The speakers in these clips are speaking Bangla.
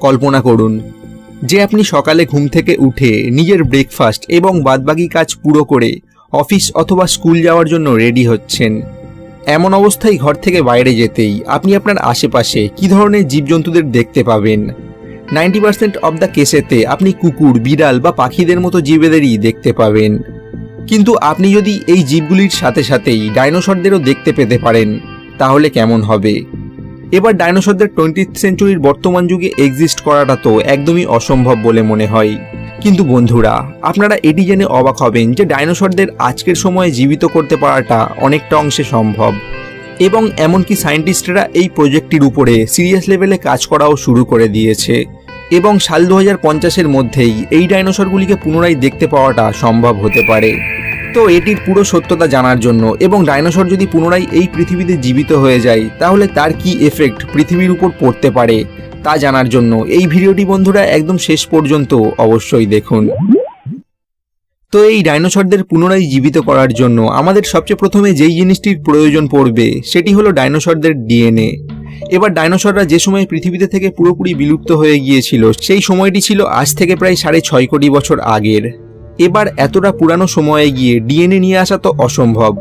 কল্পনা করুন যে আপনি সকালে ঘুম থেকে উঠে নিজের ব্রেকফাস্ট এবং বাদবাকি কাজ পুরো করে অফিস অথবা স্কুল যাওয়ার জন্য রেডি হচ্ছেন। এমন অবস্থায় ঘর থেকে বাইরে যেতেই আপনি আপনার আশেপাশে কী ধরনের জীবজন্তুদের দেখতে পাবেন? নাইনটি পার্সেন্ট অব দ্য কেসেতে আপনি কুকুর, বিড়াল বা পাখিদের মতো জীবেদেরই দেখতে পাবেন। কিন্তু আপনি যদি এই জীবগুলির সাথে সাথেই ডাইনোসরদেরও দেখতে পেতে পারেন, তাহলে কেমন হবে? এবার ডাইনোসরদের টোয়েন্টি সেঞ্চুরির বর্তমান যুগে এক্সিস্ট করাটা তো একদমই অসম্ভব বলে মনে হয়। কিন্তু বন্ধুরা, আপনারা এটি জেনে অবাক হবেন যে ডাইনোসরদের আজকের সময়ে জীবিত করতে পারাটা অনেকটা অংশে সম্ভব। এবং এমনকি সায়েন্টিস্টরা এই প্রজেক্টটির উপরে সিরিয়াস লেভেলে কাজ করাও শুরু করে দিয়েছে। এবং সাল দু হাজার পঞ্চাশের মধ্যেই এই ডাইনোসরগুলিকে পুনরায় দেখতে পাওয়াটা সম্ভব হতে পারে। তো এটির পুরো সত্যতা জানার জন্য এবং ডাইনোসর যদি পুনরায় এই পৃথিবীতে জীবিত হয়ে যায়, তাহলে তার কি এফেক্ট পৃথিবীর উপর পড়তে পারে তা জানার জন্য এই ভিডিওটি বন্ধুরা একদম শেষ পর্যন্ত অবশ্যই দেখুন। তো এই ডাইনোসরদের পুনরায় জীবিত করার জন্য আমাদের সবচেয়ে প্রথমে যেই জিনিসটির প্রয়োজন পড়বে, সেটি হলো ডাইনোসরদের ডিএনএ। এবার ডাইনোসররা যে সময় পৃথিবীতে থেকে পুরোপুরি বিলুপ্ত হয়ে গিয়েছিল, সেই সময়টি ছিল আজ থেকে প্রায় সাড়ে ছয় কোটি বছর আগের। এবার এতটা পুরানো সময়ে গিয়ে ডিএনএ নিয়ে আসা তো অসম্ভব।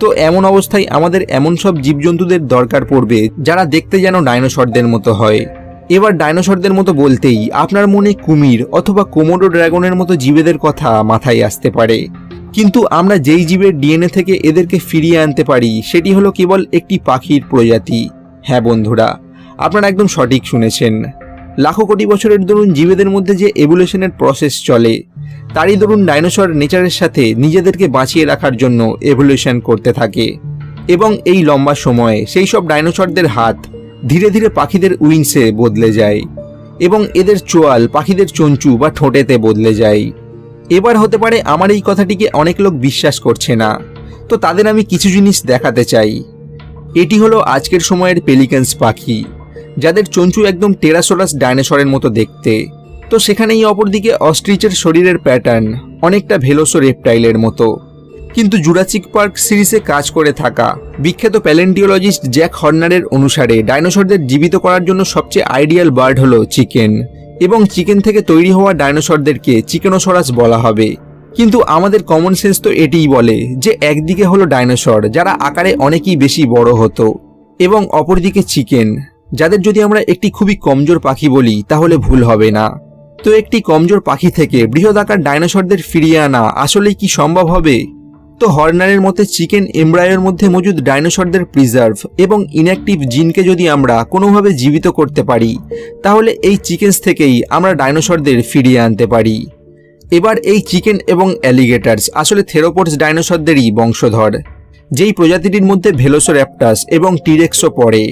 তো এমন অবস্থায় আমাদের এমন সব জীবজন্তুদের দরকার পড়বে, যারা দেখতে যেন ডাইনোসরদের মতো হয়। এবার ডাইনোসরদের মতো বলতেই আপনার মনে কুমির অথবা কোমোডো ড্রাগনের মতো জীবেদের কথা মাথায় আসতে পারে। কিন্তু আমরা যেই জীবের ডিএনএ থেকে এদেরকে ফিরিয়ে আনতে পারি, সেটি হলো কেবল একটি পাখির প্রজাতি। হ্যাঁ বন্ধুরা, আপনারা একদম সঠিক শুনেছেন। লাখো কোটি বছরের দরুন জীবেদের মধ্যে যে এভুলেশনের প্রসেস চলে তারই দরুন ডাইনোসর নেচারের সাথে নিজেদেরকে বাঁচিয়ে রাখার জন্য এভলিউশন করতে থাকে। এবং এই লম্বা সময়ে সেই সব ডাইনোসরদের হাত ধীরে ধীরে পাখিদের উইংসে বদলে যায় এবং এদের চোয়াল পাখিদের চঞ্চু বা ঠোঁটেতে বদলে যায়। এবার হতে পারে আমার এই কথাটিকে অনেক লোক বিশ্বাস করছে না। তো তাদের আমি কিছু জিনিস দেখাতে চাই। এটি হলো আজকের সময়ের পেলিকান্স পাখি, যাদের চঞ্চু একদম টেরাসোরাস ডাইনোসরের মতো দেখতে। তো সেখানেই অপরদিকে অস্ট্রিচের শরীরের প্যাটার্ন অনেকটা ভেলোসো রেপটাইলের মতো। কিন্তু জুরাসিক পার্ক সিরিজে কাজ করে থাকা বিখ্যাত প্যালেন্টিওলজিস্ট জ্যাক হর্নারের অনুসারে ডাইনোসরদের জীবিত করার জন্য সবচেয়ে আইডিয়াল বার্ড হলো চিকেন এবং চিকেন থেকে তৈরি হওয়া ডাইনোসরদেরকে চিকেনোসরাস বলা হবে। কিন্তু আমাদের কমন সেন্স তো এটিই বলে যে একদিকে হলো ডাইনোসর, যারা আকারে অনেকই বেশি বড় হতো, এবং অপরদিকে চিকেন, যাদের যদি আমরা একটি খুবই কমজোর পাখি বলি, তাহলে ভুল হবে না। তো একটি কমজোর পাখি থেকে বৃহদাকার ডাইনোসরদের ফিরিয়ে আনা আসলে কি সম্ভব হবে? তো হর্নারের মতে চিকেন এমব্রায়োর মধ্যে মজুদ ডাইনোসরদের প্রিজার্ভ এবং ইনঅ্যাক্টিভ জিনকে যদি আমরা কোনোভাবে জীবিত করতে পারি, তাহলে এই চিকেন্স থেকেই আমরা ডাইনোসরদের ফিরিয়ে আনতে পারি। এবার এই চিকেন এবং অ্যালিগেটার্স আসলে থেরোপোডস ডাইনোসরদেরই বংশধর, যেই প্রজাতিটির মধ্যে ভেলোসোর্যাপ্টাস এবং টিরেক্সও পড়ে।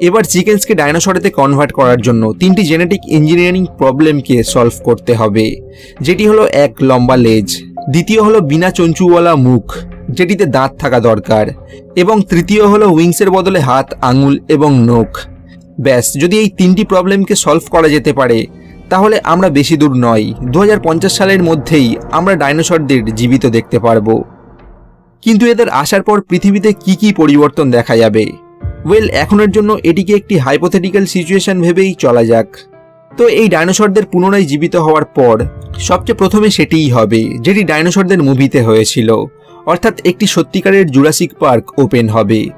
এবার চিকেন্সকে ডাইনোসরেতে কনভার্ট করার জন্য তিনটি জেনেটিক ইঞ্জিনিয়ারিং প্রবলেমকে সলভ করতে হবে, যেটি হলো এক, লম্বা লেজ, দ্বিতীয় হলো বিনা চঞ্চুওয়ালা মুখ, যেটিতে দাঁত থাকা দরকার, এবং তৃতীয় হলো উইংসের বদলে হাত, আঙুল এবং নখ। ব্যাস, যদি এই তিনটি প্রবলেমকে সলভ করা যেতে পারে, তাহলে আমরা বেশি দূর নয় দু সালের মধ্যেই আমরা ডাইনোসরদের জীবিত দেখতে পারব। কিন্তু এদের আসার পর পৃথিবীতে কি কি পরিবর্তন দেখা যাবে? ওয়েল এখনের জন্য এটিকে একটি হাইপোথেটিক্যাল সিচুয়েশন ভেবেই চলা যাক। তো এই ডাইনোসরদের পুনরায় জীবিত হওয়ার পর, সবচেয়ে প্রথমে সেটিই হবে, যেটি ডাইনোসরদের মুভিতে হয়েছিল। অর্থাৎ একটি সত্যিকারের জুরাসিক পার্ক ওপেন হবে।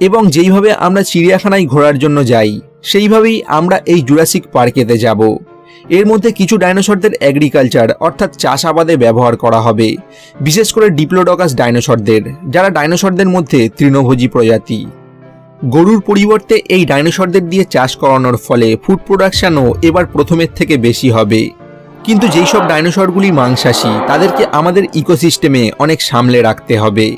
এবং যেইভাবে আমরা চিড়িয়াখানায় ঘোরার জন্য যাই, সেইভাবেই আমরা এই জুরাসিক পার্কেতে যাব। এর মধ্যে কিছু ডাইনোসরদের অ্যাগ্রিকালচার অর্থাৎ চাষাবাদে ব্যবহার করা হবে। বিশেষ করে ডিপ্লোডকাস ডাইনোসরদের যারা ডাইনোসরদের মধ্যে তৃণভোজী প্রজাতি। গরুর পরিবর্তে এই ডাইনোসরদের দিয়ে চাষ করানোর ফলে ফুড প্রোডাকশনও এবার প্রথমের থেকে বেশি হবে। কিন্তু যেই সব ডাইনোসরগুলি মাংসাশী, তাদেরকে আমাদের ইকোসিস্টেমে অনেক সামলে রাখতে হবে।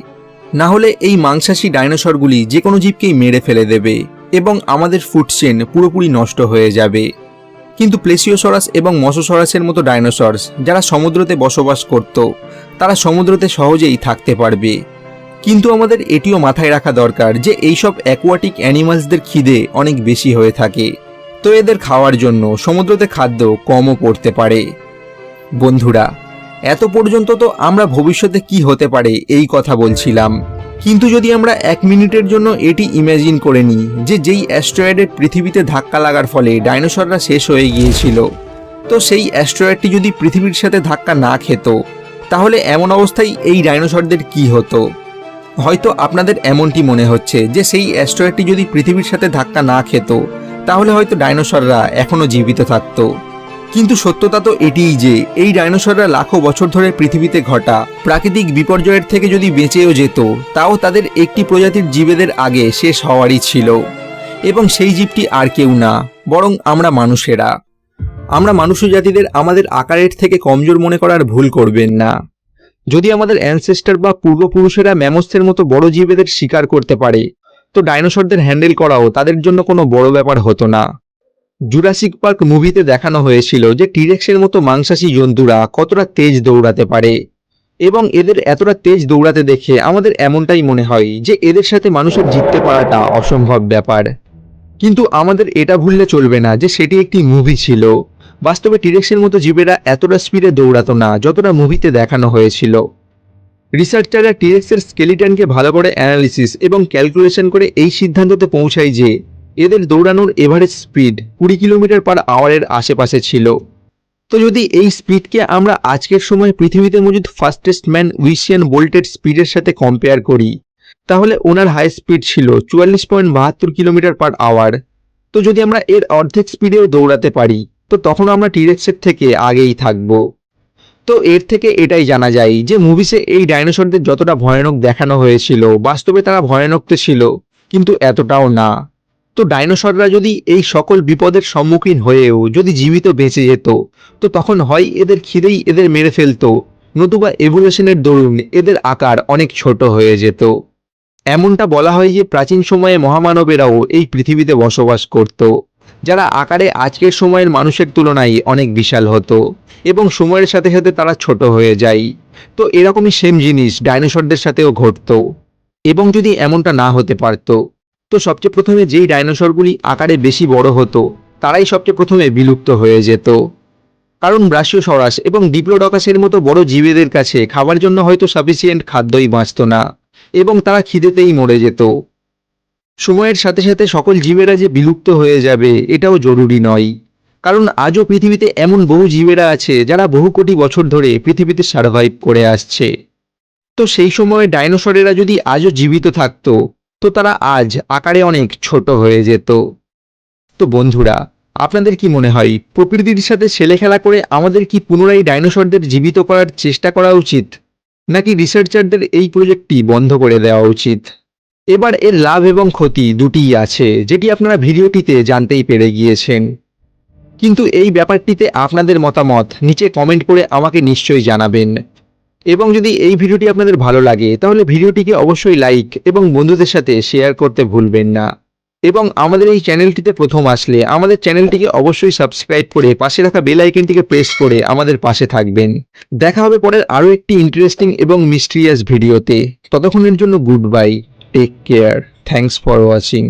না হলে এই মাংসাশী ডাইনোসরগুলি যে কোনো জীবকেই মেরে ফেলে দেবে এবং আমাদের ফুড চেন পুরোপুরি নষ্ট হয়ে যাবে। কিন্তু প্লেসিওসরাস এবং মসোসরাসের মতো ডাইনোসরস, যারা সমুদ্রতে বসবাস করত, তারা সমুদ্রতে সহজেই থাকতে পারবে। কিন্তু আমাদের এটিও মাথায় রাখা দরকার যে এইসব অ্যাকোয়াটিক অ্যানিমালসদের খিদে অনেক বেশি হয়ে থাকে। তো এদের খাওয়ার জন্য সমুদ্রতে খাদ্য কমও পড়তে পারে। বন্ধুরা, এত পর্যন্ত তো আমরা ভবিষ্যতে কি হতে পারে এই কথা বলছিলাম। কিন্তু যদি আমরা এক মিনিটের জন্য এটি ইমাজিন করে নিই যে যেই অ্যাস্ট্রয়েডের পৃথিবীতে ধাক্কা লাগার ফলে ডাইনোসররা শেষ হয়ে গিয়েছিল, তো সেই অ্যাস্ট্রয়েডটি যদি পৃথিবীর সাথে ধাক্কা না খেত, তাহলে এমন অবস্থায় এই ডাইনোসরদের কি হতো? হয়তো আপনাদের এমনটি মনে হচ্ছে যে সেই অ্যাস্ট্রয়েডটি যদি পৃথিবীর সাথে ধাক্কা না খেত, তাহলে হয়তো ডাইনোসররা এখনও জীবিত থাকত। কিন্তু সত্যতা তো এটিই যে, এই ডাইনোসররা লাখো বছর ধরে পৃথিবীতে ঘটা, প্রাকৃতিক বিপর্যয়ের থেকে যদি বেঁচেও যেত, তাও তাদের একটি প্রজাতির জীবেদের আগে শেষ হওয়ারই ছিল। এবং সেই জীবটি আর কেউ না, বরং আমরা মানুষেরা। আমরা মানুষ জাতিদের আমাদের আকারের থেকে কমজোর মনে করার ভুল করবেন না। যদি আমাদের অ্যানসেস্টার বা পূর্বপুরুষেরা ম্যামস্থের মতো বড় জীবেদের শিকার করতে পারে, তো ডাইনোসরদের হ্যান্ডেল করাও তাদের জন্য কোনো বড় ব্যাপার হতো না। জুরাসিক পার্ক মুভিতে দেখানো হয়েছিল যে টিরেক্সের মতো মাংসাশী জন্তুরা কতটা তেজ দৌড়াতে পারে। এবং এদের এতটা তেজ দৌড়াতে দেখে আমাদের এমনটাই মনে হয় যে এদের সাথে মানুষের জিততে পারাটা অসম্ভব ব্যাপার। কিন্তু আমাদের এটা ভুললে চলবে না যে সেটি একটি মুভি ছিল। বাস্তবে টিরেক্সের মতো জীবেরা এতটা স্পিডে দৌড়াতো না, যতটা মুভিতে দেখানো হয়েছিল। রিসার্চাররা টিরেক্সের স্কেলিটনকে ভালো করে অ্যানালিসিস এবং ক্যালকুলেশন করে এই সিদ্ধান্ততে পৌঁছায় যে, এদের দৌড়ানোর এভারেজ স্পিড কুড়ি কিলোমিটার পার আওয়ারের আশেপাশে ছিল। তো যদি এই স্পিডকে আমরা আজকের সময় পৃথিবীতে মজুদ ফাস্টেস্ট ম্যান উইসিয়ান বোল্টের স্পিডের সাথে কম্পেয়ার করি, তাহলে ওনার হাই স্পিড ছিল চুয়াল্লিশ পয়েন্ট বাহাত্তর কিলোমিটার পার আওয়ার তো যদি আমরা এর অর্ধেক স্পিডেও দৌড়াতে পারি তো তখন আমরা টিরেক্সের থেকে আগেই থাকব। তো এর থেকে এটাই জানা যায় যে মুভিসে এই ডাইনোসরদের যতটা ভয়ানক দেখানো হয়েছিল, বাস্তবে তারা ভয়ানক তো ছিল, কিন্তু এতটাও না। তো ডাইনোসররা যদি এই সকল বিপদের সম্মুখীন হয়েও যদি জীবিত বেঁচে যেত, তো তখন হয় এদের খিদেই এদের মেরে ফেলতো, নতুবা এভুলেশনের দরুন এদের আকার অনেক ছোট হয়ে যেত। এমনটা বলা হয় যে প্রাচীন সময়ে মহামানবেরাও এই পৃথিবীতে বসবাস করত। যারা আকারে আজকের সময়ের মানুষের তুলনায় অনেক বিশাল হতো এবং সময়ের সাথে সাথে তারা ছোট হয়ে যায়। তো এরকমই সেম জিনিস ডাইনোসরদের সাথেও ঘটতো এবং যদি এমনটা না হতে পারতো, তো সবচেয়ে প্রথমে যেই ডাইনোসরগুলি আকারে বেশি বড় হতো, তারাই সবচেয়ে প্রথমে বিলুপ্ত হয়ে যেত। কারণ ব্রাশিওসরাস এবং ডিপ্লোডকাসের মতো বড় জীবেদের কাছে খাবার জন্য হয়তো সাফিসিয়েন্ট খাদ্যই বাঁচত না এবং তারা খিদেতেই মরে যেত। সময়ের সাথে সাথে সকল জীবেরা যে বিলুপ্ত হয়ে যাবে, এটাও জরুরি নয়। কারণ আজও পৃথিবীতে এমন বহু জীবেরা আছে, যারা বহু কোটি বছর ধরে পৃথিবীতে সার্ভাইভ করে আসছে। তো সেই সময়ে ডাইনোসরেরা যদি আজও জীবিত থাকতো, তো তারা আজ আকারে অনেক ছোট হয়ে যেত। তো বন্ধুরা, আপনাদের কি মনে হয়, প্রকৃতির সাথে ছেলে খেলা করে আমাদের কি পুনরায় ডাইনোসরদের জীবিত করার চেষ্টা করা উচিত? নাকি রিসার্চারদের এই প্রজেক্টটি বন্ধ করে দেওয়া উচিত? এবার এর লাভ এবং ক্ষতি দুটিই আছে, যেটি আপনারা ভিডিওটিতে জানতেই পেরে গিয়েছেন। কিন্তু এই ব্যাপারটিতে আপনাদের মতামত নিচে কমেন্ট করে আমাকে নিশ্চয়ই জানাবেন। এবং যদি এই ভিডিওটি আপনাদের ভালো লাগে, তাহলে ভিডিওটিকে অবশ্যই লাইক এবং বন্ধুদের সাথে শেয়ার করতে ভুলবেন না। এবং আমাদের এই চ্যানেলটিতে প্রথম আসলে আমাদের চ্যানেলটিকে অবশ্যই সাবস্ক্রাইব করে পাশে রাখা বেল আইকনটিকে প্রেস করে আমাদের পাশে থাকবেন। দেখা হবে পরের আরও একটি ইন্টারেস্টিং এবং মিস্ট্রিয়াস ভিডিওতে। ততক্ষণের জন্য goodbye. Take care thanks for watching